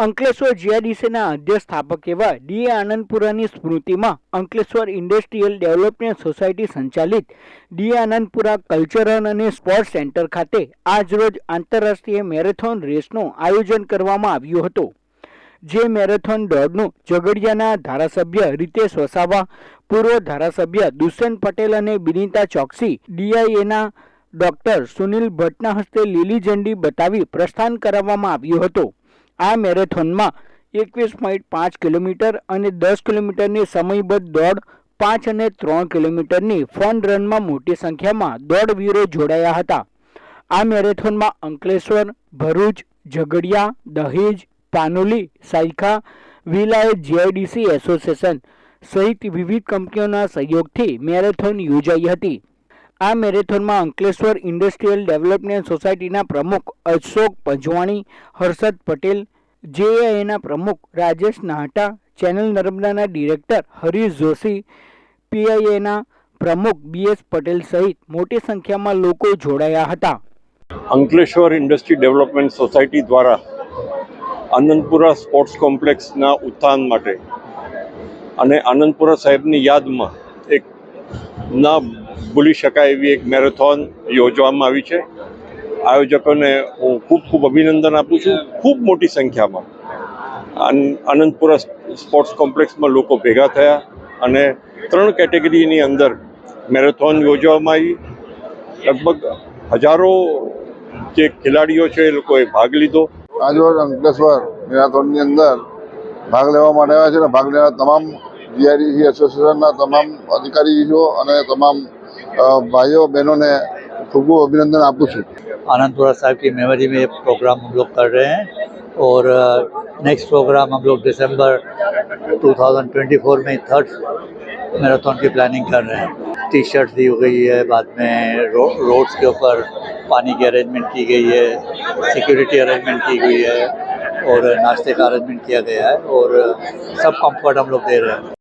અંકલેશ્વર જીઆઈડીસીના અધ્યક્ષ સ્થાપક એવા ડી આનંદપુરાની સ્મૃતિમાં અંકલેશ્વર ઇન્ડસ્ટ્રીયલ ડેવલપમેન્ટ સોસાયટી સંચાલિત ડી આનંદપુરા કલ્ચરલ અને સ્પોર્ટ્સ સેન્ટર ખાતે આજરોજ આંતરરાષ્ટ્રીય મેરેથોન રેસનું આયોજન કરવામાં આવ્યું હતું. જે મેરેથોન દોડનું ઝઘડિયાના ધારાસભ્ય રીતેશ વસાવા, પૂર્વ ધારાસભ્ય દુષ્યંત પટેલ અને બિનિતા ચોકસી, ડીઆઈએના ડોક્ટર સુનિલ ભટ્ટના હસ્તે લીલી ઝંડી બતાવી પ્રસ્થાન કરાવવામાં આવ્યું હતું. આ મેરેથોનમાં એકવીસ પોઈન્ટ પાંચ કિલોમીટર અને દસ કિલોમીટરની સમયબદ્ધ દોડ, પાંચ અને ત્રણ કિલોમીટરની ફન રનમાં મોટી સંખ્યામાં દોડવીરો જોડાયા હતા. આ મેરેથોનમાં અંકલેશ્વર, ભરૂચ, ઝઘડિયા, દહેજ, પાનોલી, સાયખા વિલાયત જીઆઈડીસી એસોસિએશન સહિત વિવિધ કંપનીઓના સહયોગથી મેરેથોન યોજાઈ હતી. આ મેરેથોનમાં અંકલેશ્વર ઇન્ડસ્ટ્રીયલ ડેવલપમેન્ટ સોસાયટીના પ્રમુખ અશોક પંજવાણી, હર્ષદ પટેલ, જેએઆઈના પ્રમુખ રાજેશ નાહટા, ચેનલ નર્મદાના ડિરેક્ટર હરીશ જોશી, પીઆઈએના પ્રમુખ બીએસ પટેલ સહિત મોટી સંખ્યામાં લોકો જોડાયા હતા. અંકલેશ્વર ઇન્ડસ્ટ્રી ડેવલપમેન્ટ સોસાયટી દ્વારા આનંદપુરા સ્પોર્ટ્સ કોમ્પ્લેક્સના ઉત્થાન માટે અને આનંદપુરા સાહેબની યાદમાં ના ભૂલી શકાય એવી એક મેરેથોન યોજવામાં આવી છે. આયોજકોને હું ખૂબ ખૂબ અભિનંદન આપું છું. ખૂબ મોટી સંખ્યામાં. આન- આનંદપુરા સ્પોર્ટ્સ કોમ્પ્લેક્સમાં લોકો ભેગા થયા અને ત્રણ કેટેગરીની અંદર મેરેથોન યોજવામાં આવી. લગભગ હજારો જે ખેલાડીઓ છે એ લોકોએ ભાગ લીધો. આજરોજ અંકલેશ્વર મેરાથોનની અંદર ભાગ લેવા માટે આવ્યા છે અને ભાગ લેવા તમામ જીઆઈડીસી એસોસિએશનના તમામ અધિકારીઓ અને તમામ અ, ભાઈઓ બહેનોને ખૂબ ખૂબ અભિનંદન આપું છું आनंदपुरा साहब की मेमोरी में ये प्रोग्राम हम लोग कर रहे हैं और नेक्स्ट प्रोग्राम हम लोग दिसंबर 2024 में थर्ड मैराथन की प्लानिंग कर रहे हैं टी शर्ट दी गई है बाद में रो, रोड्स के ऊपर पानी की अरेंजमेंट की गई है सिक्योरिटी अरेंजमेंट की गई है और नाश्ते का अरेंजमेंट किया गया है और सब कंफर्ट हम लोग दे रहे हैं